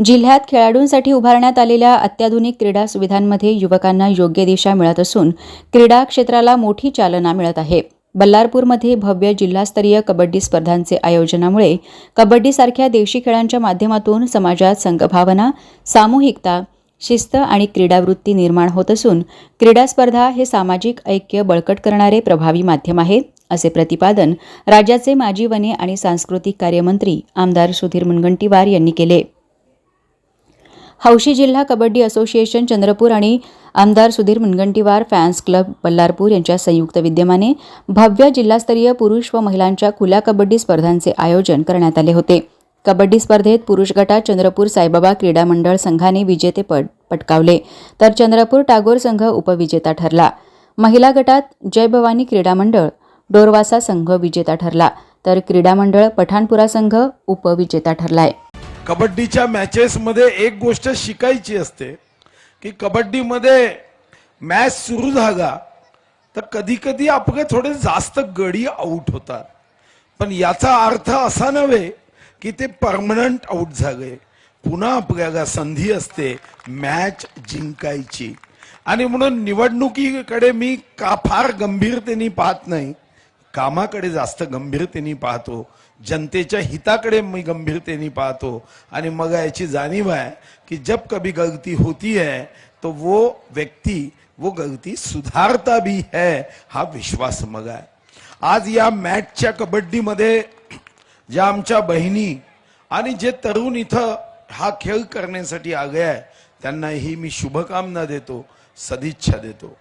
जिल्ह्यात खेळाडूंसाठी उभारण्यात आलेल्या अत्याधुनिक क्रीडा सुविधांमध्ये युवकांना योग्य दिशा मिळत असून क्रीडा क्षेत्राला मोठी चालना मिळत आहे. बल्लारपूरमध्ये भव्य जिल्हास्तरीय कबड्डी स्पर्धांचे आयोजनामुळे कबड्डीसारख्या देशी खेळांच्या माध्यमातून समाजात संघभावना सामूहिकता शिस्त आणि क्रीडावृत्ती निर्माण होत असून क्रीडा स्पर्धा हे सामाजिक ऐक्य बळकट करणारे प्रभावी माध्यम आहे असे प्रतिपादन राज्याचे माजी वने आणि सांस्कृतिक कार्यमंत्री आमदार सुधीर मुनगंटीवार यांनी केले. हौशी जिल्हा कबड्डी असोसिएशन चंद्रपूर आणि आमदार सुधीर मुनगंटीवार फॅन्स क्लब बल्लारपूर यांच्या संयुक्त विद्यमाने भव्य जिल्हास्तरीय पुरुष व महिलांच्या खुल्या कबड्डी स्पर्धांचे आयोजन करण्यात आले होते. कबड्डी स्पर्धेत पुरुष गटात चंद्रपूर साईबाबा क्रीडा मंडळ संघाने विजेतेपद पटकावले तर चंद्रपूर टागोर संघ उपविजेता ठरला. महिला गटात जय भवानी क्रीडा मंडळ डोरवासा संघ विजेता ठरला तर क्रीडा मंडळ पठाणपुरा संघ उपविजेता ठरलाय. कबड्डीच्या मॅचेसमध्ये एक गोष्ट शिकायची असते की कबड्डीमध्ये मॅच सुरू झाला तर कधी कधी आपले थोडे जास्त गडी आऊट होतात. पण याचा अर्थ असा नव्हे की ते परमनंट आऊट झाले. पुन्हा आपल्याला संधी असते मॅच जिंकायची. आणि म्हणून निवडणुकीकडे मी का फार गंभीरतेने पाहत नाही कामाकडे जास्त गंभीरतेने पाहतो जनतेच्या हिताकडे मी गंभीरतेने पाहतो. आणि मग याची जाणीव आहे की जब कभी गलती होती है तो वो व्यक्ती वो गलती सुधारता भी है हा विश्वास मग आहे. आज या मॅचच्या कबड्डीमध्ये ज्या आमच्या बहिणी आणि जे तरुण इथं हा खेळ करण्यासाठी आगे आहे त्यांना ही मी शुभकामना देतो सदिच्छा देतो.